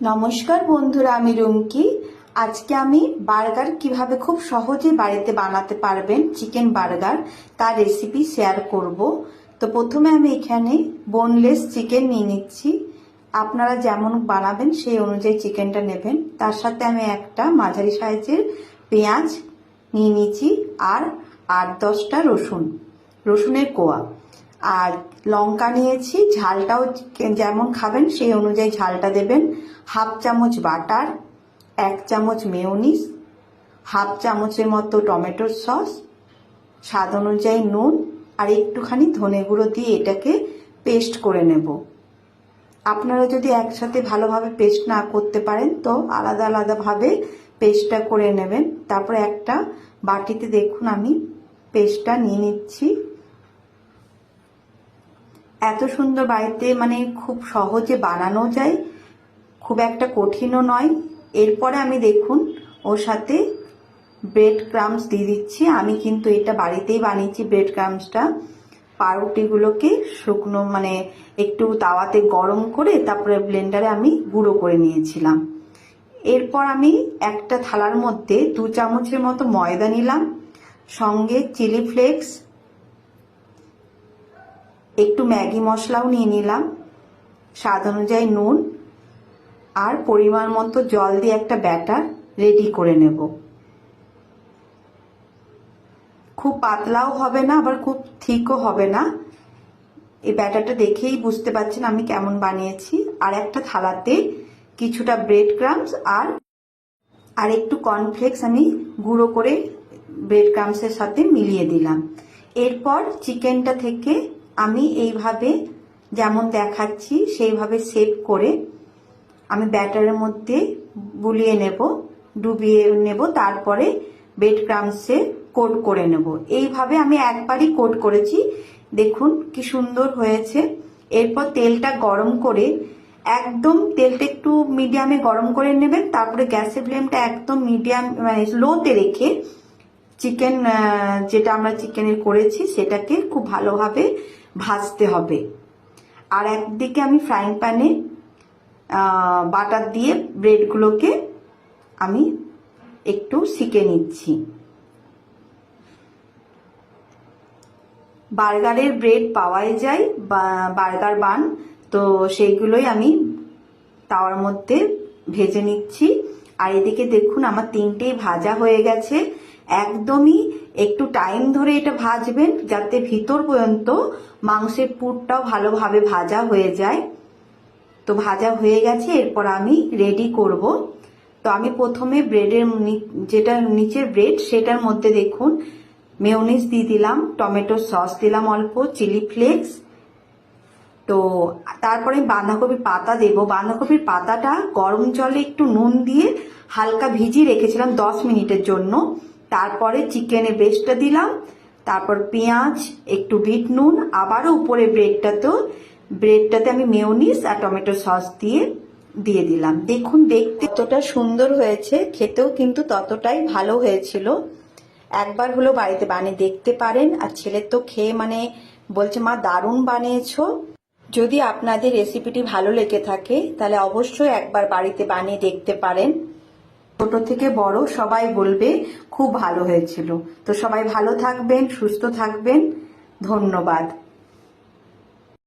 নমস্কার বন্ধুরা, আমি রুমকি। আজকে আমি বার্গার কীভাবে খুব সহজে বাড়িতে বানাতে পারবেন চিকেন বার্গার, তার রেসিপি শেয়ার করব। তো প্রথমে আমি এখানে বোনলেস চিকেন নিয়ে নিচ্ছি। আপনারা যেমন বানাবেন সেই অনুযায়ী চিকেনটা নেবেন। তার সাথে আমি একটা মাঝারি সাইজের পেঁয়াজ নিয়ে নিচ্ছি আর আট দশটা রসুন, রসুনের কোয়া। আর লঙ্কা নিয়েছি, ঝালটাও যেমন খাবেন সেই অনুযায়ী ঝালটা দেবেন। হাফ চামচ বাটার, এক চামচ মেয়নিস হাফ চামচের মতো টমেটোর সস, স্বাদ অনুযায়ী নুন আর একটুখানি ধনে গুঁড়ো দিয়ে এটাকে পেস্ট করে নেব। আপনারা যদি একসাথে ভালোভাবে পেস্ট না করতে পারেন তো আলাদা আলাদাভাবে পেস্টটা করে নেবেন। তারপরে একটা বাটিতে দেখুন আমি পেস্টটা নিয়ে নিচ্ছি। এত সুন্দর বাড়িতে মানে খুব সহজে বানানো যায়, খুব একটা কঠিনও নয়। এরপরে আমি দেখুন, ওর সাথে ব্রেড ক্রামস দিয়ে দিচ্ছি। আমি কিন্তু এটা বাড়িতেই বানিয়েছি ব্রেড ক্রামসটা পাউরুটিগুলোকে শুকনো মানে একটু তাওয়াতে গরম করে তারপরে ব্লেন্ডারে আমি গুঁড়ো করে নিয়েছিলাম। এরপর আমি একটা থালার মধ্যে দু চামচের মতো ময়দা নিলাম। সঙ্গে চিলি ফ্লেক্স একটু ম্যাগি মশলাও নিয়ে নিলাম। স্বাদ অনুযায়ী নুন আর পরিমাণ মতো জল দিয়ে একটা ব্যাটার রেডি করে নেব। খুব পাতলাও হবে না, আবার খুব থিকও হবে না। এই ব্যাটারটা দেখেই বুঝতে পারছেন আমি কেমন বানিয়েছি। আর একটা থালাতে কিছুটা ব্রেড ক্রামস আর আর একটু কর্নফ্লেক্স আমি গুঁড়ো করে ব্রেড ক্রামসের সাথে মিলিয়ে দিলাম। এরপর চিকেনটা থেকে আমি এইভাবে যেমন দেখাচ্ছি, সেইভাবে সেভ করে আমি ব্যাটারের মধ্যে বুলিয়ে নেব, ডুবিয়ে নেব, তারপরে বেড ক্রামসে কোট করে নেব। এইভাবে আমি একবারই কোট করেছি। দেখুন কি সুন্দর হয়েছে। এরপর তেলটা গরম করে একদম তেলটা একটু মিডিয়ামে গরম করে নেবেন, তারপরে গ্যাসের ফ্লেমটা একদম মিডিয়াম মানে লোতে রেখে চিকেন যেটা আমরা চিকেনের করেছি, সেটাকে খুব ভালোভাবে ভাজতে হবে। আর একদিকে আমি ফ্রাইং প্যানে বাটার দিয়ে ব্রেডগুলোকে আমি একটু শিখে নিচ্ছি। বার্গারের ব্রেড পাওয়াই যায় বার্গার বান, তো সেইগুলোই আমি তাওয়ার মধ্যে ভেজে নিচ্ছি। আর এদিকে দেখুন, আমার তিনটেই ভাজা হয়ে গেছে। একদমই একটু টাইম ধরে এটা ভাজবেন, যাতে ভিতর পর্যন্ত মাংসের পুরটাও ভালোভাবে ভাজা হয়ে যায়। তো ভাজা হয়ে গেছে, এরপর আমি রেডি করব। তো আমি প্রথমে ব্রেডের যেটা নিচের ব্রেড সেটার মধ্যে দেখুন মেয়নিস দিয়ে দিলাম টমেটো সস দিলাম অল্প চিলি ফ্লেক্স তো তারপরে বাঁধাকপির পাতা দেব। বাঁধাকপির পাতাটা গরম জলে একটু নুন দিয়ে হালকা ভিজিয়ে রেখেছিলাম দশ মিনিটের জন্য। তারপরে চিকেনের বেস্টটা দিলাম। তারপর পেঁয়াজ, একটু বিট নুন, আবারও উপরে ব্রেডটাতেও ব্রেডটাতে আমি মেয়নিস আর টমেটো সস দিয়ে দিয়ে দিলাম। দেখুন, দেখতে ততটা সুন্দর হয়েছে। খেতেও কিন্তু ততটাই ভালো হয়েছিল। একবার হলো বাড়িতে বানিয়ে দেখতে পারেন। আর ছেলের তো খেয়ে মানে বলছে, মা, দারুণ বানিয়েছো। যদি আপনাদের রেসিপিটি ভালো লেগে থাকে, তাহলে অবশ্যই একবার বাড়িতে বানিয়ে দেখতে পারেন। ছোট থেকে বড় সবাই বলবে, খুব ভালো হয়েছিল। তো সবাই ভালো থাকবেন, সুস্থ থাকবেন। ধন্যবাদ।